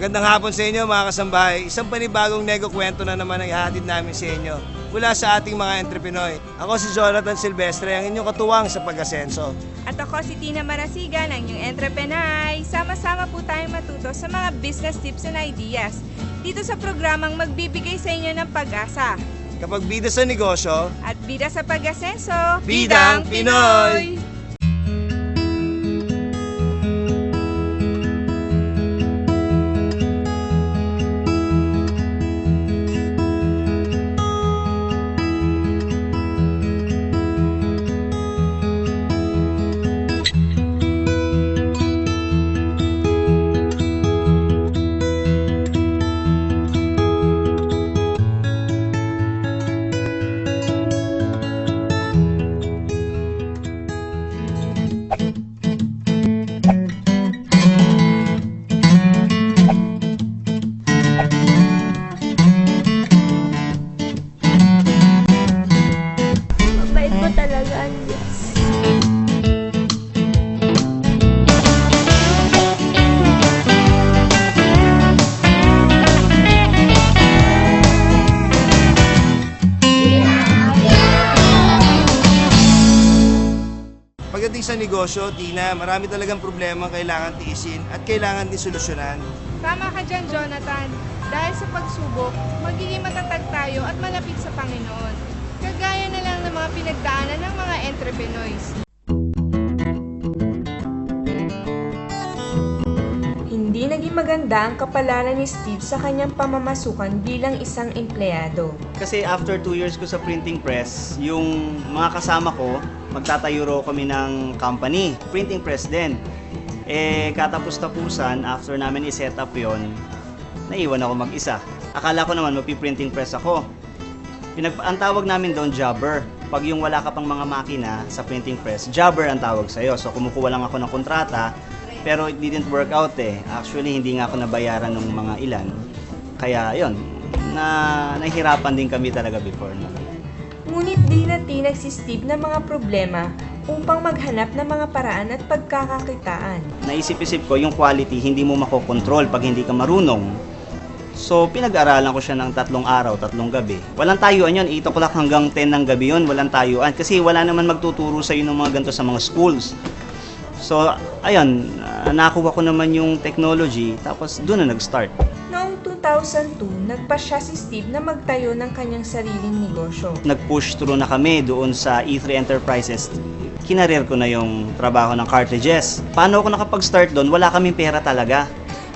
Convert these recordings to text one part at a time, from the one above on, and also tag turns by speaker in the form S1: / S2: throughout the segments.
S1: Magandang hapon sa inyo mga kasambahay. Isang panibagong nego kwento na naman ang ihatid namin sa inyo mula sa ating mga entrepreneur. Ako si Jonathan Silvestre, ang inyong katuwang sa pag-asenso.
S2: At ako si Tina Marasigan, ang inyong entrepreneur. Sama-sama po tayong matuto sa mga business tips and ideas. Dito sa programang magbibigay sa inyo ng pag-asa.
S1: Kapag bida sa negosyo,
S2: At bida sa pag-asenso,
S1: Bidang Pinoy!
S3: Mabait
S1: negosyo, Tina, marami talagang problema ang kailangan tiisin at kailangan din solusyonan.
S2: Tama ka dyan, Jonathan. Dahil sa pagsubok, magiging matatag tayo at malapit sa Panginoon. Kagaya na lang ng mga pinagdaanan ng mga entrepreneurs. Maganda ang kapalaran ni Steve sa kanyang pamamasukan bilang isang empleyado.
S4: Kasi after 2 years ko sa printing press, yung mga kasama ko, magtatayo raw kami ng company, printing press din. Eh, katapos-tapusan, after namin i-set up yon naiwan ako mag-isa. Akala ko naman magpi-printing press ako. Pinag ang tawag namin doon, jobber. Pag yung wala ka pang mga makina sa printing press, jobber ang tawag sa'yo. So, kumukuha lang ako ng kontrata, pero it didn't work out eh. Actually, hindi nga ako nabayaran ng mga ilan. Kaya, yon na nahihirapan din kami talaga before. No?
S2: Ngunit di natinag si Steve ng mga problema upang maghanap ng mga paraan at pagkakakitaan.
S4: Naisip-isip ko, yung quality, hindi mo makokontrol pag hindi ka marunong. So, pinag-aralan ko siya ng tatlong araw, tatlong gabi. Walang tayuan yun, 8 o'clock hanggang 10 ng gabi yun, walang tayuan. Kasi wala naman magtuturo sa ng mga ganito sa mga schools. So, ayun, ah, nakuha ko naman yung technology, tapos doon na nag-start.
S2: Noong 2002, nagpa siya si Steve na magtayo ng kanyang sariling negosyo.
S4: nag-push through na kami doon sa E3 Enterprises. Kinareer ko na yung trabaho ng cartridges. Paano ako nakapag-start doon? Wala kaming pera talaga.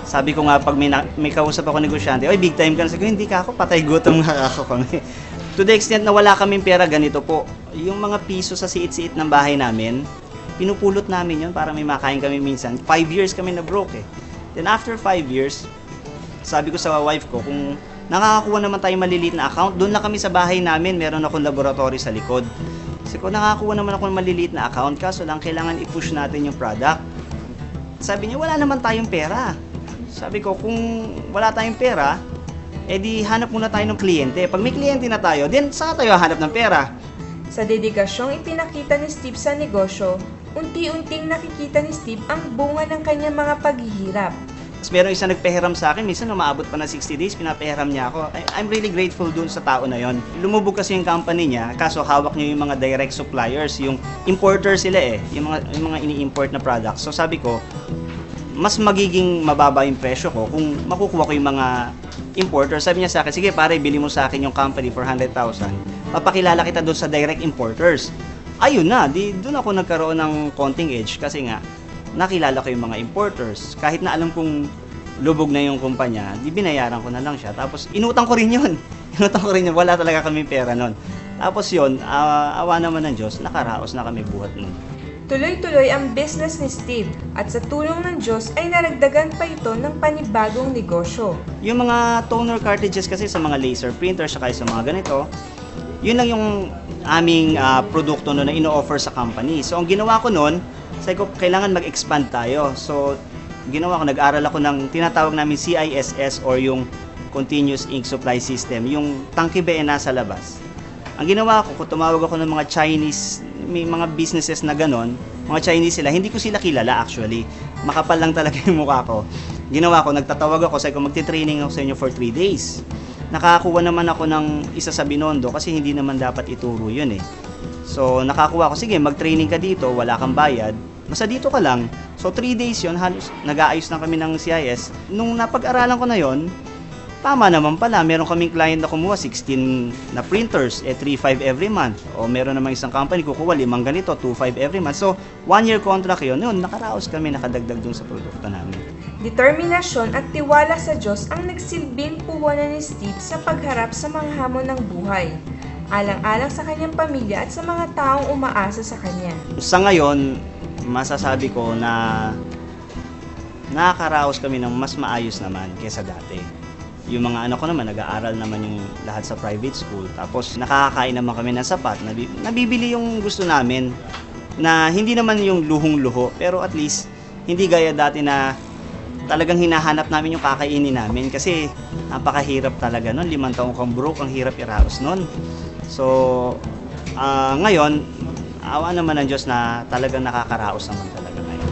S4: Sabi ko nga, pag may, na, may kausap ako negosyante, oy, big time ka na. Sabi ko, hindi ka ako, patay gutom nga ako kami. to the extent na wala kaming pera, ganito po. Yung mga piso sa siit-siit ng bahay namin, pinupulot namin yun para may makain kami minsan. Five years kami na broke eh. Then after five years, sabi ko sa wife ko, kung nakakakuha naman tayo maliliit na account, doon lang kami sa bahay namin, meron akong laboratory sa likod. Kasi ko nakakakuha naman ako ng maliliit na account, kaso lang kailangan i-push natin yung product. Sabi niya, wala naman tayong pera. Sabi ko, kung wala tayong pera, edi hanap muna tayo ng kliyente. Pag may kliyente na tayo, then saka tayo hanap ng pera.
S2: Sa dedikasyong ipinakita ni Steve sa negosyo, unti-unting nakikita ni Steve ang bunga ng kanyang mga paghihirap.
S4: Tapos meron isa nagpahiram sa akin, minsan umaabot pa ng 60 days, pinapahiram niya ako. I'm really grateful dun sa tao na yon. Lumubog kasi yung company niya, kaso hawak niya yung mga direct suppliers, yung importer sila eh, yung mga, yung mga ini-import na products. So sabi ko, mas magiging mababa yung presyo ko kung makukuha ko yung mga importer. Sabi niya sa akin, sige pare, bili mo sa akin yung company for 100,000. Papakilala kita doon sa direct importers. Ayun na, di doon ako nagkaroon ng konting edge kasi nga nakilala ko yung mga importers. Kahit na alam kong lubog na yung kumpanya, di binayaran ko na lang siya. Tapos inutang ko rin yun. inutang ko rin yun. Wala talaga kami pera nun. Tapos yun, ah, awa naman ng Diyos, nakaraos na kami buhat nun.
S2: Tuloy-tuloy ang business ni Steve at sa tulong ng Diyos ay naragdagan pa ito ng panibagong negosyo.
S4: Yung mga toner cartridges kasi sa mga laser printers saka sa mga ganito, yun lang yung aming ah, produkto no na ino-offer sa company. So ang ginawa ko noon, sabi ko kailangan mag-expand tayo. So ginawa ko, nag-aral ako ng tinatawag namin CISS or yung Continuous Ink Supply System, yung tangke ba nasa labas. Ang ginawa ko, kung tumawag ako ng mga Chinese, may mga businesses na ganon, mga Chinese sila, hindi ko sila kilala actually. Makapal lang talaga yung mukha ko. ginawa ko, nagtatawag ako, sabi ko, magti-training ako sa inyo for 3 days. Nakakuha naman ako ng isa sa Binondo kasi hindi naman dapat ituro yun eh. So, nakakuha ko, sige, mag-training ka dito, wala kang bayad, basta dito ka lang. So, 3 days yon halos nag-aayos na kami ng CIS. Nung napag-aralan ko na yon tama naman pala, meron kaming client na kumuha 16 na printers, eh 3.5 every month. O meron namang isang company kukuha limang ganito, 2.5 every month. So, one year contract yun. Yun, nakaraos kami, nakadagdag dun sa produkto namin.
S2: Determinasyon at tiwala sa Diyos ang nagsilbing puhunan ni Steve sa pagharap sa mga hamon ng buhay, alang-alang sa kanyang pamilya at sa mga taong umaasa sa kanya.
S4: Sa ngayon, masasabi ko na nakakaraos kami ng mas maayos naman kesa dati. Yung mga anak ko naman, nag-aaral naman yung lahat sa private school. Tapos nakakakain naman kami ng sapat. Nabi- nabibili yung gusto namin na hindi naman yung luhong-luho. Pero at least, hindi gaya dati na talagang hinahanap namin yung kakainin namin. Kasi napakahirap talaga nun. Limang taong kang broke, ang hirap iraos nun. So, ah, ngayon, awa naman ng Diyos na talagang nakakaraos naman talaga ngayon.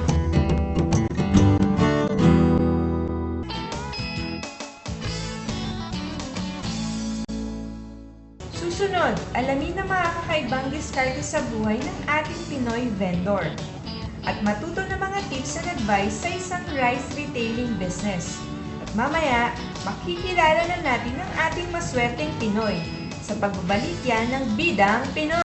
S2: Susunod, alamin ang mga kakaibang diskarte sa buhay ng ating Pinoy vendor at matuto ng mga tips and advice sa isang rice retailing business. At mamaya, makikilala na natin ang ating maswerteng Pinoy sa pagbabalik yan ng Bidang Pinoy.